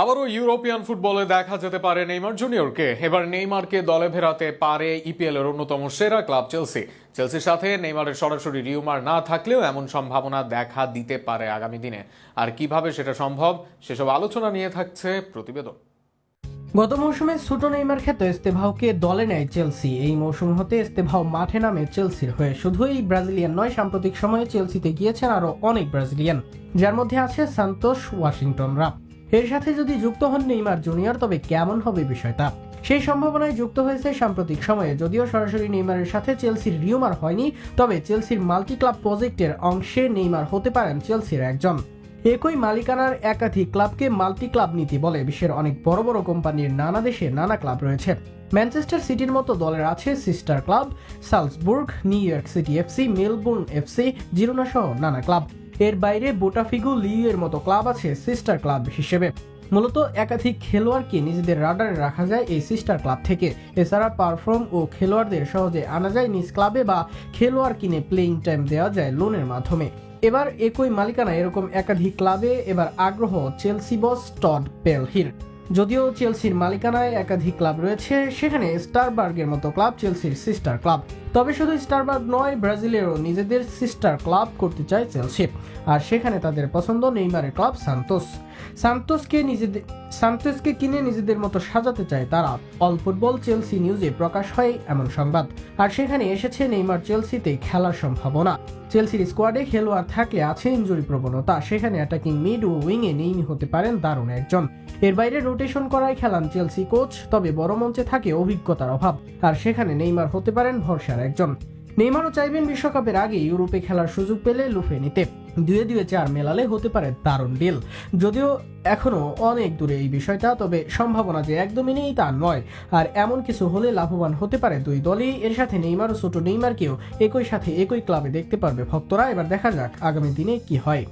আবারও ইউরোপিয়ান ফুটবলে দেখা যেতে পারে নেইমার জুনিয়রকে। এবার নেইমারকে দলে ফেরাতে পারে ইপিএল এর অন্যতম সেরা ক্লাব চেলসি। চেলসির সাথে নেইমারের সরাসরি রিউমার না থাকলেও এমন সম্ভাবনা দেখা দিতে পারে আগামী দিনে। আর কীভাবে সেটা সম্ভব, সেসব আলোচনা নিয়ে থাকছে প্রতিবেদন। গত মৌসুমে সুটো নেইমার খ্যাত এস্তেভাওকে দলে নেয় চেলসি। এই মৌসুম হতে এস্তেভাও মাঠে নামে চেলসির হয়ে। শুধু এই ব্রাজিলিয়ান নয়, সাম্প্রতিক সময়ে চেলসিতে গিয়েছেন আরও অনেক ব্রাজিলিয়ান, যার মধ্যে আছে সান্তোষ ওয়াশিংটনরা। এর সাথে যদি যুক্ত হন নেইমার জুনিয়র, তবে কেমন হবে বিষয়টা? সেই সম্ভাবনায় যুক্ত হয়েছে সাম্প্রতিক সময়ে, যদিও সরাসরি নেইমারের সাথে চেলসির রিউমার হয়নি, তবে চেলসির মাল্টি ক্লাব প্রজেক্টের অংশে নেইমার হতে পারেন চেলসির একজন। একই মালিকানার একাধিক ক্লাবকে মাল্টি ক্লাব নীতি বলে বিশ্বের অনেক বড় বড় কোম্পানির নানা দেশে নানা ক্লাব রয়েছে। ম্যানচেস্টার সিটির মতো দলের আছে sister club, Salzburg, New York City FC, Melbourne FC Girona সহ নানা ক্লাব। এর বাইরে বোটাফিগো লিগের মতো ক্লাব আছে সিস্টার ক্লাব হিসেবে। মূলত একাধিক খেলোয়াড়কে নিজেদের রাডারে রাখা যায় এই সিস্টার ক্লাব থেকে। এছাড়া পারফর্ম ও খেলোয়াড়দের সহজে আনা যায় নিজ ক্লাবে বা খেলোয়াড় কিনে প্লেইং টাইম দেওয়া যায় লোনের মাধ্যমে। এবার একই মালিকানা এরকম একাধিক ক্লাবে এবার আগ্রহ চেলসি বস টড পেলহির যদিও চেলসির মালিকানায় একাধিক ক্লাব রয়েছে, সেখানে স্টারবার্গের মতো ক্লাব চেলসির সিস্টার ক্লাব তবে শুধু স্টারবার্গ নয় ব্রাজিলেরও নিজেদের সিস্টার ক্লাব করতে চায় চেলসি। আর সেখানে তাদের পছন্দ নেইমারের ক্লাব সান্তোস। সান্তোসকে নিজেদের, সান্তোসকে কিনে নিজেদের মতো সাজাতে চায় তারা। অল ফুটবল চেলসি নিউজে প্রকাশ হয় এমন সংবাদ। আর সেখানে এসেছে নেইমার চেলসিতে খেলার সম্ভাবনা। চেলসির স্কোয়াডে খেলোয়াড় থাকলে আছে ইঞ্জুরি প্রবণতা। সেখানে অ্যাটাকিং মিড ও উইংয়ে নেইমি হতে পারেন দারুণ একজন। এর বাইরে রোটেশন করায় খেলান চেলসি কোচ তবে বড় মঞ্চে থাকে অভিজ্ঞতার অভাব। আর সেখানে নেইমার হতে পারেন ভরসার একজন। নেইমারও চাইবেন বিশ্বকাপের আগে ইউরোপে খেলার সুযোগ পেলে লুফে নিতে। দুয়ে দুয়ে চার মেলালে হতে পারে দারুণ ডিল। যদিও এখনও অনেক দূরে এই বিষয়টা, তবে সম্ভাবনা যে একদমই নেই তা নয়। আর এমন কিছু হলে লাভবান হতে পারে দুই দলই। এর সাথে নেইমার ও ছোট নেইমারকেও একই সাথে একই ক্লাবে দেখতে পারবে ভক্তরা। এবার দেখা যাক আগামী দিনে কি হয়।